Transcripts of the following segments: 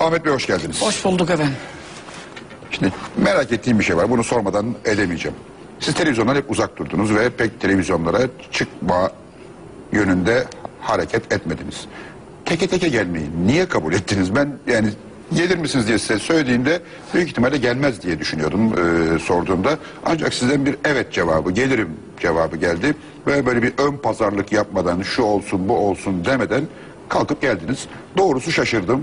Ahmet Bey hoş geldiniz. Hoş bulduk efendim. Şimdi merak ettiğim bir şey var. Bunu sormadan edemeyeceğim. Siz televizyondan hep uzak durdunuz ve pek televizyonlara çıkma yönünde hareket etmediniz. Teke teke gelmeyi niye kabul ettiniz? Ben yani gelir misiniz diye size söylediğimde büyük ihtimalle gelmez diye düşünüyordum e, sorduğumda. Ancak sizden bir evet cevabı, gelirim cevabı geldi. Ve böyle bir ön pazarlık yapmadan şu olsun bu olsun demeden kalkıp geldiniz. Doğrusu şaşırdım.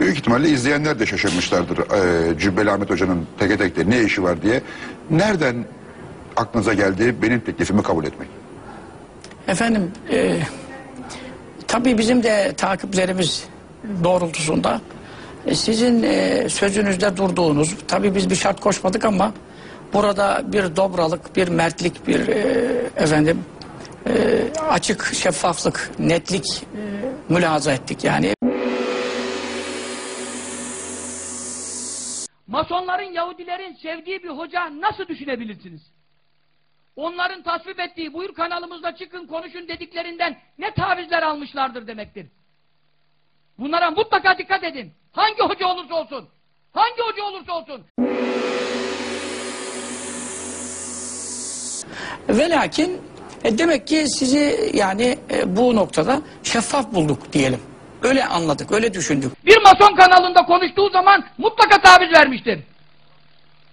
Büyük ihtimalle izleyenler de şaşırmışlardır e, Cübbeli Ahmet Hoca'nın teke tekte ne işi var diye. Nereden aklınıza geldi benim teklifimi kabul etmek? Efendim e, tabii bizim de takiplerimiz doğrultusunda e, sizin e, sözünüzde durduğunuz tabii biz bir şart koşmadık ama burada bir dobralık, bir mertlik, bir e, efendim e, açık şeffaflık, netlik e, mülahaza ettik yani. Masonların, Yahudilerin sevdiği bir hoca nasıl düşünebilirsiniz? Onların tasvip ettiği, buyur kanalımızda çıkın konuşun dediklerinden ne tavizler almışlardır demektir. Bunlara mutlaka dikkat edin. Hangi hoca olursa olsun. Hangi hoca olursa olsun. Ve lakin e, demek ki sizi yani e, bu noktada şeffaf bulduk diyelim. Öyle anladık, öyle düşündük. Bir mason kanalında konuştuğu zaman mutlaka taviz vermiştir.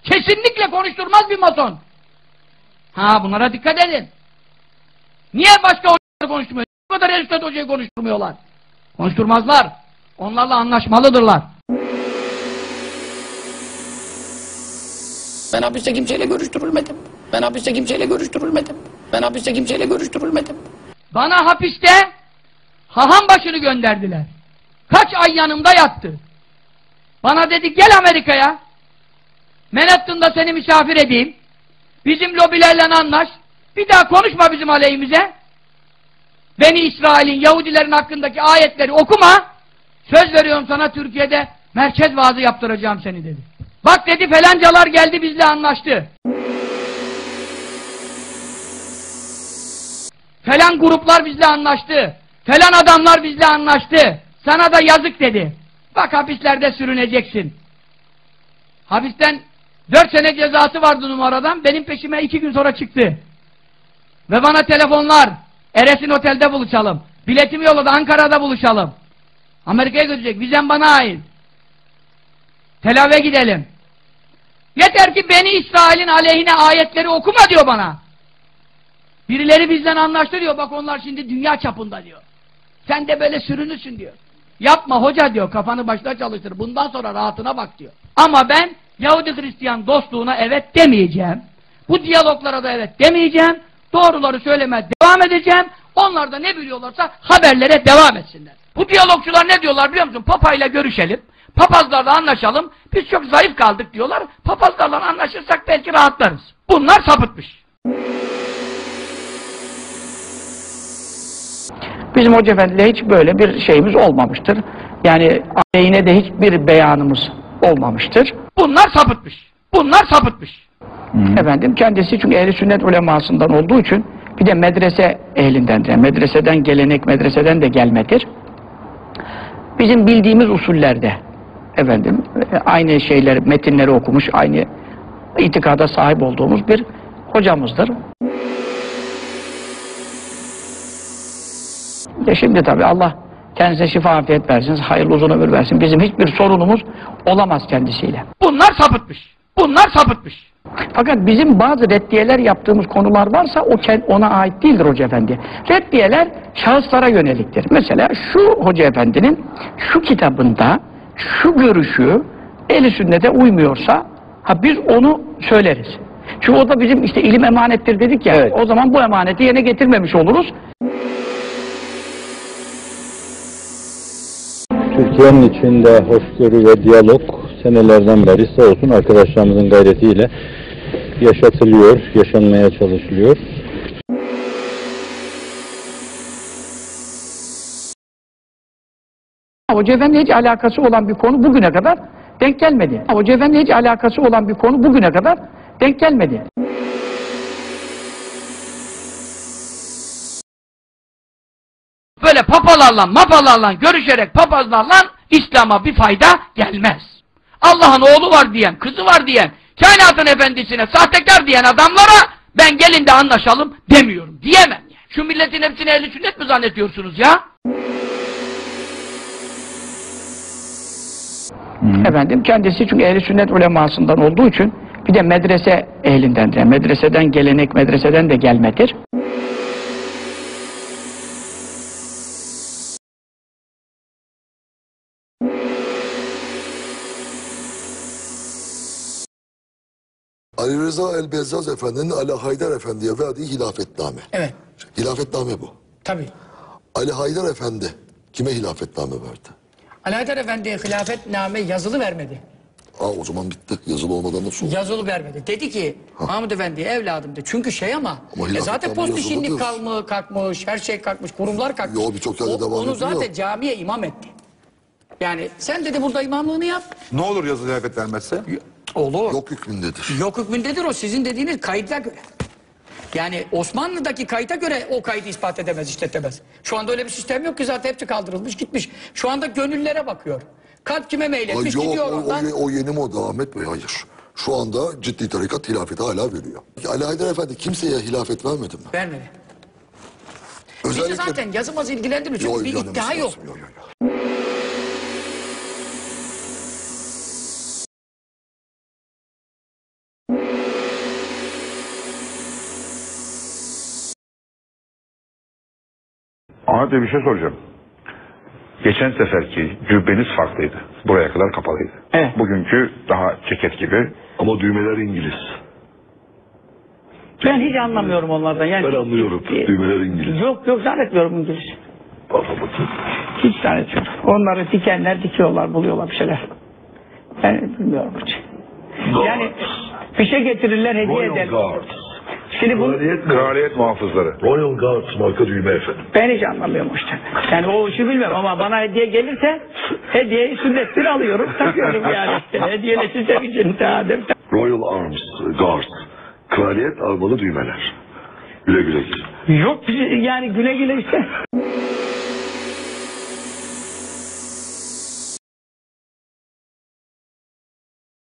Kesinlikle konuşturmaz bir mason. Ha bunlara dikkat edin. Niye başka hocaları konuşturmuyor? Bu kadar Eriştet hocayı konuşturmuyorlar. Konuşturmazlar. Onlarla anlaşmalıdırlar. Ben hapiste kimseyle görüştürülmedim. Ben hapiste kimseyle görüştürülmedim. Ben hapiste kimseyle görüştürülmedim. Bana hapiste haham başını gönderdiler. Kaç ay yanımda yattı. Bana dedi gel Amerika'ya. Manhattan'da seni misafir edeyim. Bizim lobilerle anlaş. Bir daha konuşma bizim aleyhimize. Beni İsrail'in, Yahudilerin hakkındaki ayetleri okuma. Söz veriyorum sana Türkiye'de merkez vaazı yaptıracağım seni dedi. Bak dedi felancalar geldi bizle anlaştı. Falan gruplar bizle anlaştı. Falan adamlar bizle anlaştı. Sana da yazık dedi. Bak hapislerde sürüneceksin. Hapisten dört sene cezası vardı numaradan. Benim peşime iki gün sonra çıktı. Ve bana telefonlar. Eres'in otelde buluşalım. Biletimi yolladı Ankara'da buluşalım. Amerika'ya götürecek. Vizem bana ait. Tel Aviv'e gidelim. Yeter ki beni İsrail'in aleyhine ayetleri okuma diyor bana. Birileri bizden anlaştı diyor. Bak onlar şimdi dünya çapında diyor. Sen de böyle sürünüsün diyor. Yapma hoca diyor. Kafanı başına çalıştır. Bundan sonra rahatına bak diyor. Ama ben Yahudi Hristiyan dostluğuna evet demeyeceğim. Bu diyaloglara da evet demeyeceğim. Doğruları söylemeye devam edeceğim. Onlar da ne biliyorlarsa haberlere devam etsinler. Bu diyalogçular ne diyorlar biliyor musun? Papayla görüşelim. Papazlarla anlaşalım. Biz çok zayıf kaldık diyorlar. Papazlarla anlaşırsak belki rahatlarız. Bunlar sapıtmış. Bizim Hoca Efendi'yle hiç böyle bir şeyimiz olmamıştır. Yani aleyhine de hiçbir beyanımız olmamıştır. Bunlar sapıtmış. Bunlar sapıtmış. Efendim kendisi çünkü ehli sünnet ulemasından olduğu için bir de medrese ehlindendir. Yani medreseden gelenek medreseden de gelmedir. Bizim bildiğimiz usullerde efendim aynı şeyler metinleri okumuş, aynı itikada sahip olduğumuz bir hocamızdır. Şimdi tabi Allah kendisine şifa afiyet versin, hayırlı uzun ömür versin. Bizim hiçbir sorunumuz olamaz kendisiyle. Bunlar sapıtmış. Bunlar sapıtmış. Fakat bizim bazı reddiyeler yaptığımız konular varsa o ona ait değildir Hoca Efendi. Reddiyeler şahıslara yöneliktir. Mesela şu Hoca Efendi'nin şu kitabında şu görüşü eli sünnete uymuyorsa ha biz onu söyleriz. Çünkü o da bizim işte ilim emanettir dedik ya. O zaman bu emaneti yerine getirmemiş oluruz. Türkiye'nin içinde hoşgörü ve diyalog senelerden beri sağ olsun arkadaşlarımızın gayretiyle yaşatılıyor, yaşanmaya çalışılıyor. Hoca Efendi hiç alakası olan bir konu bugüne kadar denk gelmedi. Hoca Efendi hiç alakası olan bir konu bugüne kadar denk gelmedi. Böyle papalarla, mapalarla görüşerek papazlarla İslam'a bir fayda gelmez. Allah'ın oğlu var diyen, kızı var diyen, kainatın efendisine sahtekar diyen adamlara ben gelin de anlaşalım demiyorum. Diyemem. yani. Şu milletin hepsini ehli sünnet mi zannediyorsunuz ya? Efendim kendisi çünkü ehli sünnet ulemasından olduğu için bir de medrese ehlindendir. Yani medreseden gelenek medreseden de gelmedir. Ali Rıza El-Bezzaz Efendi'nin Ali Haydar Efendi'ye verdiği hilafetname. Evet. Hilafetname bu. Tabii. Ali Haydar Efendi kime hilafetname verdi? Ali Haydar Efendi'ye hilafetname yazılı vermedi. Aa o zaman bitti. Yazılı olmadan nasıl olur? Yazılı vermedi. Dedi ki Mahmud Efendi evladım de. Çünkü şey ama, Ama e zaten post işinlik kalmış, kalkmış, her şey kalkmış, kurumlar kalkmış. Yo, birçok yerde O- devam Onu ediyor. zaten camiye imam etti. Yani sen dedi burada imamlığını yap. Ne olur yazılı hilafet vermezse? Olur. Yok hükmündedir. Yok hükmündedir o sizin dediğiniz kayıtla göre. Yani Osmanlı'daki kayıta göre o kaydı ispat edemez, işletemez. Şu anda öyle bir sistem yok ki zaten hepsi kaldırılmış gitmiş. Şu anda gönüllere bakıyor. Kalp kime Ay, meyletmiş yok gidiyor o, o, oradan. o yeni moda Ahmet Bey hayır. Şu anda ciddi tarikat hilafeti hala veriyor. Ali Haydar Efendi kimseye hilafet vermedi mi? Vermedi. Bizi zaten yazımaz ilgilendirmiyor çünkü Yo, bir iddia yok. lazım. Yo, yo, Ahmet Bey bir şey soracağım. Geçen seferki cübbeniz farklıydı. Buraya kadar kapalıydı. Evet. Bugünkü daha ceket gibi. Ama düğmeler İngiliz. Ben hiç anlamıyorum onlardan. Yani Ben anlıyorum. Düğmeler İngiliz. Yok yok zannetmiyorum İngiliz. Bakın. Hiç zannetmiyorum. Onları dikenler dikiyorlar, buluyorlar bir şeyler. Ben bilmiyorum hiç. Yani bir şey getirirler, hediye Royal ederler. Guards. Şimdi bu Kraliyet, Kraliyet muhafızları. Royal Guards marka düğme efendim. ben hiç anlamıyorum işte. Yani o işi bilmem ama bana hediye gelirse hediyeyi sünnettir alıyorum, takıyorum yani işte. Hediyeleşecek için tadım. Royal Arms Guards. Kraliyet armalı düğmeler. Güle güle. Yok yani güle güle işte.